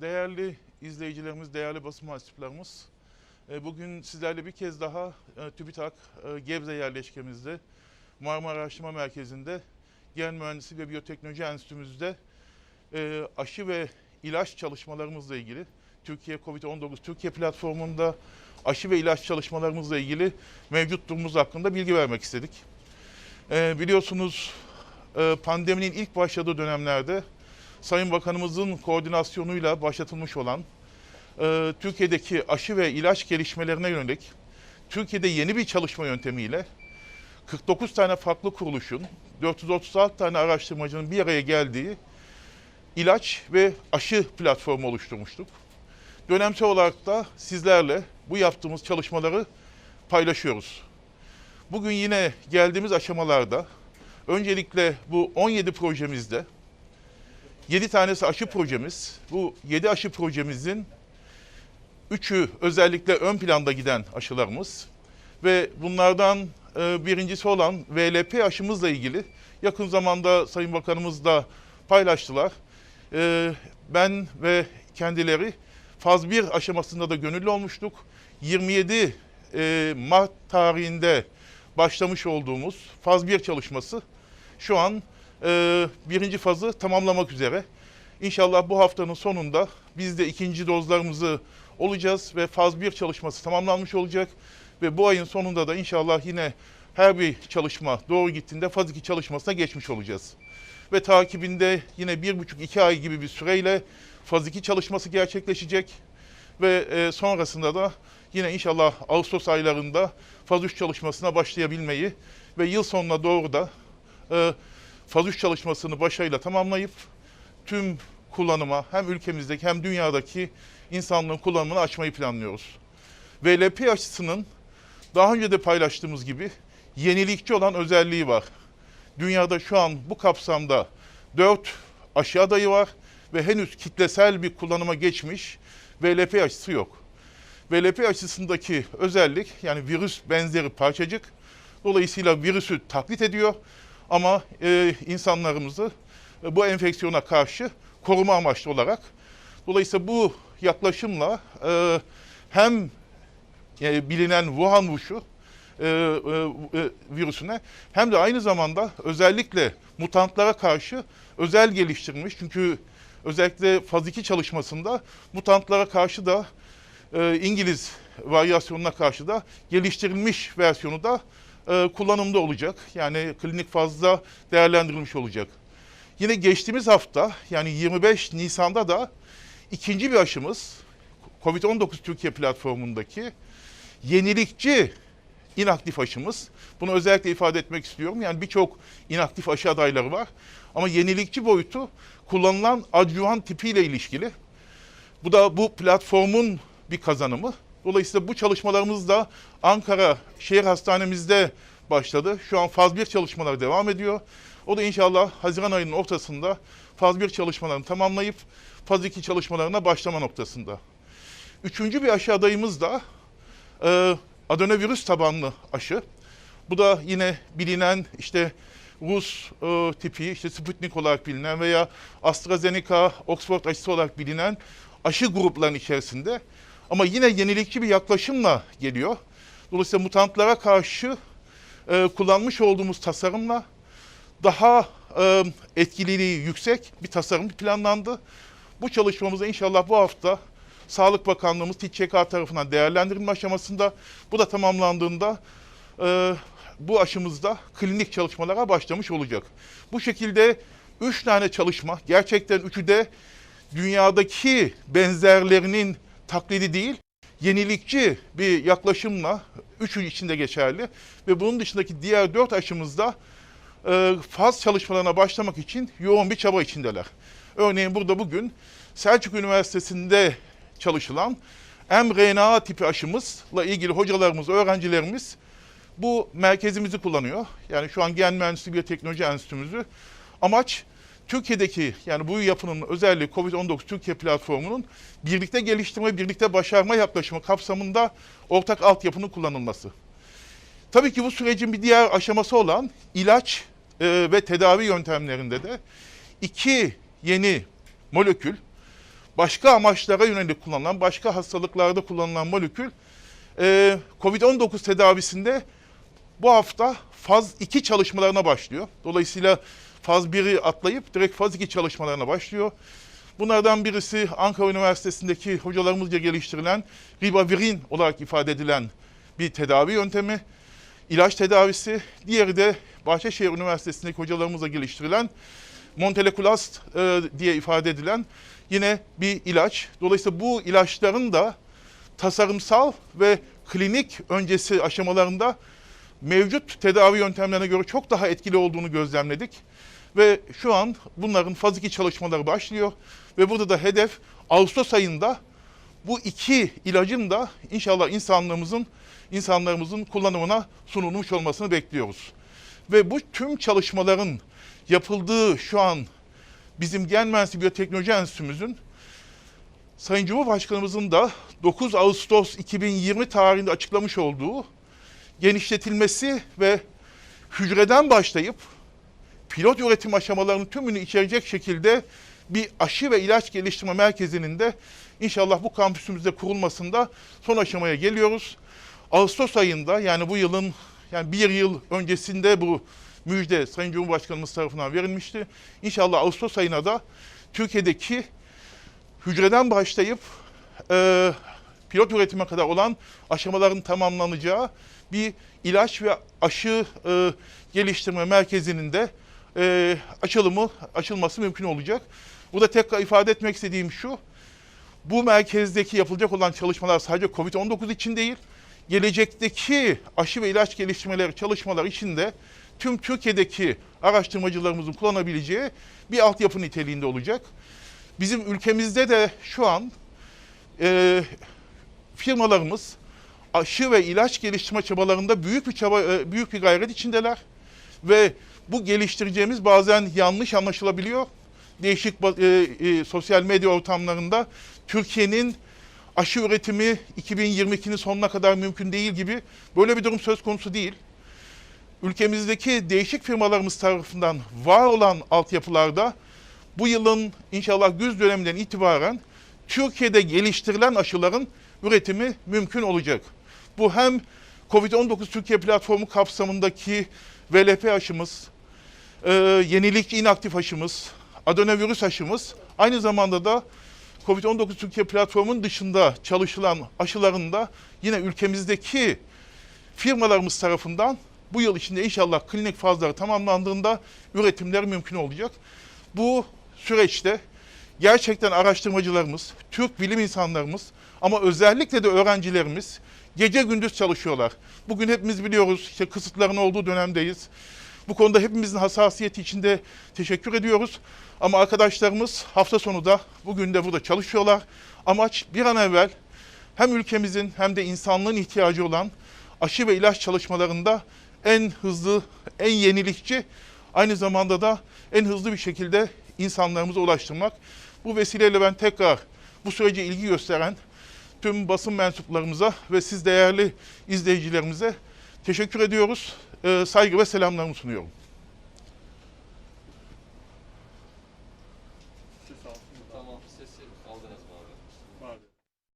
Değerli izleyicilerimiz, değerli basın mensuplarımız, e, bugün sizlerle bir kez daha e, TÜBİTAK e, Gebze yerleşkemizde Marmara Araştırma Merkezi'nde Gen Mühendisi ve Biyoteknoloji Enstitümüzde aşı ve ilaç çalışmalarımızla ilgili Türkiye COVID-19 Türkiye platformunda aşı ve ilaç çalışmalarımızla ilgili mevcut durumumuz hakkında bilgi vermek istedik. Biliyorsunuz pandeminin ilk başladığı dönemlerde Sayın Bakanımızın koordinasyonuyla başlatılmış olan e, Türkiye'deki aşı ve ilaç gelişmelerine yönelik Türkiye'de yeni bir çalışma yöntemiyle 49 tane farklı kuruluşun, 436 tane araştırmacının bir araya geldiği ilaç ve aşı platformu oluşturmuştuk. Dönemsel olarak da sizlerle bu yaptığımız çalışmaları paylaşıyoruz. Bugün yine geldiğimiz aşamalarda öncelikle bu 17 projemizde 7 tanesi aşı projemiz. Bu 7 aşı projemizin 3'ü özellikle ön planda giden aşılarımız ve bunlardan e, birincisi olan VLP aşımızla ilgili yakın zamanda Sayın Bakanımız da paylaştılar. E, ben ve kendileri faz 1 aşamasında da gönüllü olmuştuk. 27 e, Mart tarihinde başlamış olduğumuz faz 1 çalışması şu an e, birinci fazı tamamlamak üzere. İnşallah bu haftanın sonunda biz de ikinci dozlarımızı olacağız ve faz 1 çalışması tamamlanmış olacak. Ve bu ayın sonunda da inşallah yine her bir çalışma doğru gittiğinde faz 2 çalışmasına geçmiş olacağız. Ve takibinde yine bir buçuk iki ay gibi bir süreyle faz 2 çalışması gerçekleşecek. Ve e, sonrasında da yine inşallah Ağustos aylarında faz 3 çalışmasına başlayabilmeyi ve yıl sonuna doğru da e, faz 3 çalışmasını başarıyla tamamlayıp tüm kullanıma hem ülkemizdeki hem dünyadaki insanlığın kullanımını açmayı planlıyoruz. VLP aşısının daha önce de paylaştığımız gibi yenilikçi olan özelliği var. Dünyada şu an bu kapsamda 4 aşı adayı var ve henüz kitlesel bir kullanıma geçmiş VLP aşısı yok. VLP aşısındaki özellik yani virüs benzeri parçacık. Dolayısıyla virüsü taklit ediyor ama e, insanlarımızı e, bu enfeksiyona karşı koruma amaçlı olarak. Dolayısıyla bu yaklaşımla e, hem e, bilinen Wuhan Wushu e, e, e, virüsüne hem de aynı zamanda özellikle mutantlara karşı özel geliştirilmiş. Çünkü özellikle faz 2 çalışmasında mutantlara karşı da e, İngiliz varyasyonuna karşı da geliştirilmiş versiyonu da e, kullanımda olacak. Yani klinik fazla değerlendirilmiş olacak. Yine geçtiğimiz hafta yani 25 Nisan'da da ikinci bir aşımız COVID-19 Türkiye platformundaki yenilikçi inaktif aşımız. Bunu özellikle ifade etmek istiyorum. Yani birçok inaktif aşı adayları var. Ama yenilikçi boyutu kullanılan adjuvan tipiyle ilişkili. Bu da bu platformun bir kazanımı. Dolayısıyla bu çalışmalarımız da Ankara Şehir Hastanemizde başladı. Şu an faz 1 çalışmalar devam ediyor. O da inşallah Haziran ayının ortasında faz 1 çalışmalarını tamamlayıp faz 2 çalışmalarına başlama noktasında. Üçüncü bir aşı adayımız da e, adenovirüs tabanlı aşı. Bu da yine bilinen işte Rus e, tipi, işte Sputnik olarak bilinen veya AstraZeneca, Oxford aşısı olarak bilinen aşı gruplarının içerisinde. Ama yine yenilikçi bir yaklaşımla geliyor. Dolayısıyla mutantlara karşı e, kullanmış olduğumuz tasarımla daha e, etkililiği yüksek bir tasarım planlandı. Bu çalışmamızda inşallah bu hafta Sağlık Bakanlığımız TİÇK tarafından değerlendirilme aşamasında bu da tamamlandığında e, bu aşımızda klinik çalışmalara başlamış olacak. Bu şekilde üç tane çalışma gerçekten üçü de dünyadaki benzerlerinin taklidi değil, yenilikçi bir yaklaşımla üçü içinde geçerli ve bunun dışındaki diğer dört aşımızda e, faz çalışmalarına başlamak için yoğun bir çaba içindeler. Örneğin burada bugün Selçuk Üniversitesi'nde çalışılan mRNA tipi aşımızla ilgili hocalarımız, öğrencilerimiz bu merkezimizi kullanıyor. Yani şu an Gen Mühendisliği Biyoteknoloji Enstitümüzü. Amaç Türkiye'deki yani bu yapının özelliği COVID-19 Türkiye platformunun birlikte geliştirme, birlikte başarma yaklaşımı kapsamında ortak altyapının kullanılması. Tabii ki bu sürecin bir diğer aşaması olan ilaç e, ve tedavi yöntemlerinde de iki yeni molekül başka amaçlara yönelik kullanılan, başka hastalıklarda kullanılan molekül e, COVID-19 tedavisinde bu hafta faz 2 çalışmalarına başlıyor. Dolayısıyla faz 1'i atlayıp direkt faz 2 çalışmalarına başlıyor. Bunlardan birisi Ankara Üniversitesi'ndeki hocalarımızca geliştirilen ribavirin olarak ifade edilen bir tedavi yöntemi, ilaç tedavisi. Diğeri de Bahçeşehir Üniversitesi'ndeki hocalarımızla geliştirilen Montelekulast e, diye ifade edilen yine bir ilaç. Dolayısıyla bu ilaçların da tasarımsal ve klinik öncesi aşamalarında mevcut tedavi yöntemlerine göre çok daha etkili olduğunu gözlemledik. Ve şu an bunların faz 2 çalışmaları başlıyor. Ve burada da hedef Ağustos ayında bu iki ilacın da inşallah insanlığımızın, insanlarımızın kullanımına sunulmuş olmasını bekliyoruz. Ve bu tüm çalışmaların yapıldığı şu an bizim Gen Mühendisliği Biyoteknoloji Enstitümüzün Sayın Cumhurbaşkanımızın da 9 Ağustos 2020 tarihinde açıklamış olduğu genişletilmesi ve hücreden başlayıp pilot üretim aşamalarının tümünü içerecek şekilde bir aşı ve ilaç geliştirme merkezinin de inşallah bu kampüsümüzde kurulmasında son aşamaya geliyoruz. Ağustos ayında yani bu yılın yani bir yıl öncesinde bu müjde Sayın Cumhurbaşkanımız tarafından verilmişti. İnşallah Ağustos ayına da Türkiye'deki hücreden başlayıp e, pilot üretime kadar olan aşamaların tamamlanacağı bir ilaç ve aşı e, geliştirme merkezinin de e, açılımı açılması mümkün olacak. Burada tekrar ifade etmek istediğim şu. Bu merkezdeki yapılacak olan çalışmalar sadece COVID-19 için değil, gelecekteki aşı ve ilaç geliştirmeleri çalışmalar için de tüm Türkiye'deki araştırmacılarımızın kullanabileceği bir altyapı niteliğinde olacak. Bizim ülkemizde de şu an e, firmalarımız aşı ve ilaç geliştirme çabalarında büyük bir çaba, e, büyük bir gayret içindeler ve bu geliştireceğimiz bazen yanlış anlaşılabiliyor. Değişik e, e, sosyal medya ortamlarında Türkiye'nin aşı üretimi 2022'nin sonuna kadar mümkün değil gibi böyle bir durum söz konusu değil. Ülkemizdeki değişik firmalarımız tarafından var olan altyapılarda bu yılın inşallah güz döneminden itibaren Türkiye'de geliştirilen aşıların üretimi mümkün olacak. Bu hem COVID-19 Türkiye platformu kapsamındaki VLP aşımız, e, yenilikçi inaktif aşımız, adenovirüs aşımız, aynı zamanda da COVID-19 Türkiye platformunun dışında çalışılan aşıların da yine ülkemizdeki firmalarımız tarafından bu yıl içinde inşallah klinik fazları tamamlandığında üretimler mümkün olacak. Bu süreçte gerçekten araştırmacılarımız, Türk bilim insanlarımız ama özellikle de öğrencilerimiz gece gündüz çalışıyorlar. Bugün hepimiz biliyoruz işte kısıtların olduğu dönemdeyiz. Bu konuda hepimizin hassasiyeti içinde teşekkür ediyoruz. Ama arkadaşlarımız hafta sonu da bugün de burada çalışıyorlar. Amaç bir an evvel hem ülkemizin hem de insanlığın ihtiyacı olan aşı ve ilaç çalışmalarında en hızlı, en yenilikçi, aynı zamanda da en hızlı bir şekilde insanlarımıza ulaştırmak. Bu vesileyle ben tekrar bu sürece ilgi gösteren tüm basın mensuplarımıza ve siz değerli izleyicilerimize teşekkür ediyoruz. Ee, saygı ve selamlarımı sunuyorum.